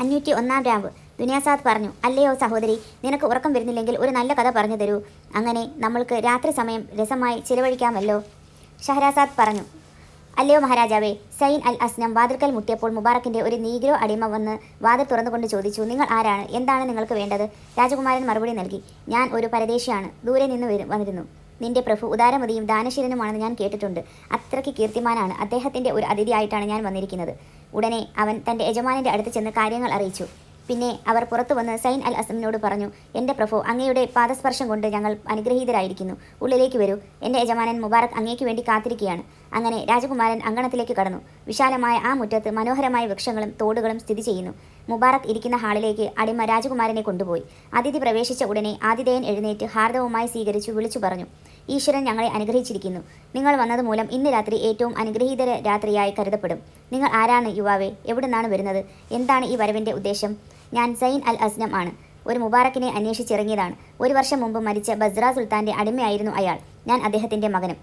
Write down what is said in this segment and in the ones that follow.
അഞ്ഞൂറ്റി ഒന്നാം രാവ്. ദുനിയാസാദ് പറഞ്ഞു അല്ലയോ സഹോദരി നിനക്ക് ഉറക്കം വരുന്നില്ലെങ്കിൽ ഒരു നല്ല കഥ പറഞ്ഞു തരൂ. അങ്ങനെ നമ്മൾക്ക് രാത്രി സമയം രസമായി ചിലവഴിക്കാമല്ലോ. ഷഹരാസാദ് പറഞ്ഞു അല്ലയോ മഹാരാജാവേ സൈൻ അൽ അസ്നം വാതിൽക്കൽ മുട്ടിയപ്പോൾ മുബാറക്കിന്റെ ഒരു നീഗ്രോ അടിമ വന്ന് വാതിൽ തുറന്നുകൊണ്ട് ചോദിച്ചു നിങ്ങൾ ആരാണ്? എന്താണ് നിങ്ങൾക്ക് വേണ്ടത്? രാജകുമാരൻ മറുപടി നൽകി ഞാൻ ഒരു പരദേശിയാണ്. ദൂരെ നിന്ന് വന്നിരുന്നു. നിന്റെ പ്രഭു ഉദാരമതിയും ദാനശീലനുമാണെന്ന് ഞാൻ കേട്ടിട്ടുണ്ട്. അത്രയ്ക്ക് കീർത്തിമാനാണ്. അദ്ദേഹത്തിന്റെ ഒരു അതിഥിയായിട്ടാണ് ഞാൻ വന്നിരിക്കുന്നത്. ഉടനെ അവൻ തന്റെ യജമാനന്റെ അടുത്ത് ചെന്ന് കാര്യങ്ങൾ അറിയിച്ചു. പിന്നെ അവർ പുറത്തു വന്ന് സൈൻ അൽ അസമിനോട് പറഞ്ഞു എന്റെ പ്രഭു അങ്ങയുടെ പാദസ്പർശം കൊണ്ട് ഞങ്ങൾ അനുഗ്രഹീതരായിരിക്കുന്നു. ഉള്ളിലേക്ക് വരൂ. എന്റെ യജമാനൻ മുബാറക് അങ്ങേക്ക് വേണ്ടി കാത്തിരിക്കുകയാണ്. അങ്ങനെ രാജകുമാരൻ അങ്കണത്തിലേക്ക് കടന്നു. വിശാലമായ ആ മുറ്റത്ത് മനോഹരമായ വൃക്ഷങ്ങളും തോടുകളും സ്ഥിതി ചെയ്യുന്നു. മുബാറക് ഇരിക്കുന്ന ഹാളിലേക്ക് അടിമ രാജകുമാരനെ കൊണ്ടുപോയി. അതിഥി പ്രവേശിച്ച ഉടനെ ആതിഥേയൻ എഴുന്നേറ്റ് ഹാർദവുമായി സ്വീകരിച്ചു വിളിച്ചു പറഞ്ഞു ഈശ്വരൻ ഞങ്ങളെ അനുഗ്രഹിച്ചിരിക്കുന്നു. നിങ്ങൾ വന്നതുമൂലം ഇന്ന് രാത്രി ഏറ്റവും അനുഗ്രഹീത രാത്രിയായി കരുതപ്പെടും. നിങ്ങൾ ആരാണ് യുവാവേ? എവിടുന്നാണ് വരുന്നത്? എന്താണ് ഈ വരവിന്റെ ഉദ്ദേശം? ഞാൻ സൈൻ അൽ അസ്നം ആണ്. ഒരു മുബാറക്കിനെ അന്വേഷിച്ചിറങ്ങിയതാണ്. ഒരു വർഷം മുമ്പ് മരിച്ച ബസ്ര സുൽത്താന്റെ അടിമയായിരുന്നു അയാൾ. ഞാൻ അദ്ദേഹത്തിന്റെ മകനും.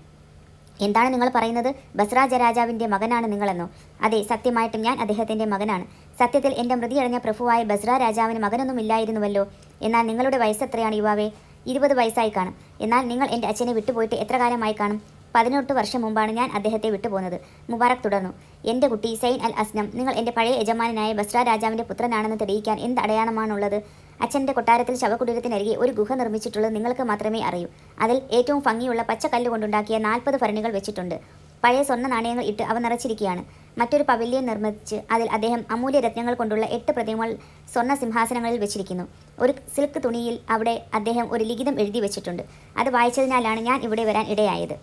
എന്താണ് നിങ്ങൾ പറയുന്നത്? ബസ്രാജ രാജാവിന്റെ മകനാണ് നിങ്ങളെന്നോ? അതെ സത്യമായിട്ടും ഞാൻ അദ്ദേഹത്തിന്റെ മകനാണ്. സത്യത്തിൽ എന്റെ മൃതിയടഞ്ഞ പ്രഭുവായ ബസ്ര രാജാവിന് മകനൊന്നുമില്ലായിരുന്നുവല്ലോ. എന്നാൽ നിങ്ങളുടെ വയസ്സ് എത്രയാണ് യുവാവേ? ഇരുപത് വയസ്സായി കാണും. എന്നാൽ നിങ്ങൾ എന്റെ അച്ഛനെ വിട്ടുപോയിട്ട് എത്ര കാലമായി കാണും? പതിനെട്ട് വർഷം മുമ്പാണ് ഞാൻ അദ്ദേഹത്തെ വിട്ടുപോകുന്നത് മുബാറക് തുടർന്നു. എന്റെ കുട്ടി സൈൻ അൽ അസ്നം നിങ്ങൾ എന്റെ പഴയ യജമാനായ ബസ്ര രാജാവിന്റെ പുത്രനാണെന്ന് തെളിയിക്കാൻ എന്ത് അടയാളമാണുള്ളത്? അച്ഛന്റെ കൊട്ടാരത്തിൽ ശവകുടീരത്തിനരികെ ഒരു ഗുഹ നിർമ്മിച്ചിട്ടുള്ളത് നിങ്ങൾക്ക് മാത്രമേ അറിയൂ. അതിൽ ഏറ്റവും ഭംഗിയുള്ള പച്ചക്കല്ല് കൊണ്ടുണ്ടാക്കിയ നാൽപ്പത് ഭരണികൾ വെച്ചിട്ടുണ്ട്. പഴയ സ്വർണ നാണയങ്ങൾ ഇട്ട് അവ നിറച്ചിരിക്കുകയാണ്. മറ്റൊരു പവലിയൻ നിർമ്മിച്ച് അതിൽ അദ്ദേഹം അമൂല്യ രത്നങ്ങൾ കൊണ്ടുള്ള എട്ട് പ്രതിമകൾ സ്വർണ സിംഹാസനങ്ങളിൽ വെച്ചിരിക്കുന്നു. ഒരു സിൽക്ക് തുണിയിൽ അവിടെ അദ്ദേഹം ഒരു ലിഖിതം എഴുതി വെച്ചിട്ടുണ്ട്. അത് വായിച്ചതിനാലാണ് ഞാൻ ഇവിടെ വരാൻ ഇടയായത്.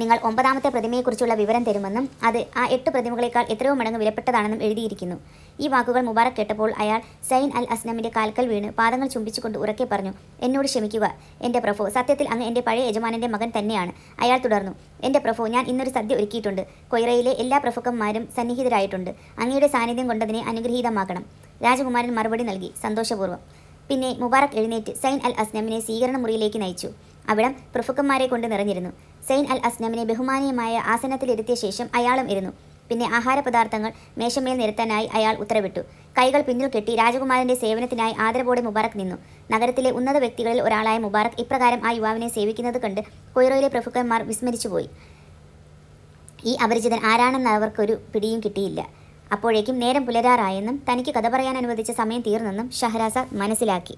നിങ്ങൾ ഒമ്പതാമത്തെ പ്രതിമയെക്കുറിച്ചുള്ള വിവരം തരുമെന്നും അത് ആ എട്ട് പ്രതിമകളേക്കാൾ എത്രയോ മടങ്ങ് വിലപ്പെട്ടതാണെന്നും എഴുതിയിരിക്കുന്നു. ഈ വാക്കുകൾ മുബാറക് കേട്ടപ്പോൾ അയാൾ സൈൻ അൽ അസ്നമിന്റെ കാൽക്കൽ വീണ് പാദങ്ങൾ ചുംബിച്ചുകൊണ്ട് ഉറക്കെ പറഞ്ഞു എന്നോട് ക്ഷമിക്കുക. എന്റെ പ്രഭു സത്യത്തിൽ അങ്ങ് എന്റെ പഴയ യജമാനന്റെ മകൻ തന്നെയാണ് അയാൾ തുടർന്നു എന്റെ പ്രഭു ഞാൻ ഇന്നൊരു സദ്യ ഒരുക്കിയിട്ടുണ്ട്. കൊയ്റയിലെ എല്ലാ പ്രഭുക്കന്മാരും സന്നിഹിതരായിട്ടുണ്ട്. അങ്ങയുടെ സാന്നിധ്യം കൊണ്ടതിനെ അനുഗ്രഹീതമാക്കണം രാജകുമാരൻ മറുപടി നൽകി സന്തോഷപൂർവം. പിന്നെ മുബാറക് എഴുന്നേറ്റ് സൈൻ അൽ അസ്നമിനെ സ്വീകരണ മുറിയിലേക്ക് നയിച്ചു. അവിടം പ്രഫുക്കന്മാരെ കൊണ്ട് നിറഞ്ഞിരുന്നു. സെയിൻ അൽ അസ്നമിനെ ബഹുമാനീയമായ ആസനത്തിലിരുത്തിയ ശേഷം അയാളും ഇരുന്നു. പിന്നെ ആഹാരപദാർത്ഥങ്ങൾ മേശമേൽ നിരത്താനായി അയാൾ ഉത്തരവിട്ടു. കൈകൾ പിന്നിൽ കെട്ടി രാജകുമാരന്റെ സേവനത്തിനായി ആദരവോടെ മുബാറക് നിന്നു. നഗരത്തിലെ ഉന്നത വ്യക്തികളിൽ ഒരാളായ മുബാറക് ഇപ്രകാരം ആ യുവാവിനെ സേവിക്കുന്നത് കണ്ട് കൊയ്റോയിലെ പ്രഭുക്കന്മാർ വിസ്മരിച്ചുപോയി ഈ അപരിചിതൻ ആരാണെന്ന് അവർക്കൊരു പിടിയും കിട്ടിയില്ല. അപ്പോഴേക്കും നേരം പുലരാറായെന്നും തനിക്ക് കഥ പറയാൻ അനുവദിച്ച സമയം തീർന്നെന്നും ഷഹരാസ മനസ്സിലാക്കി.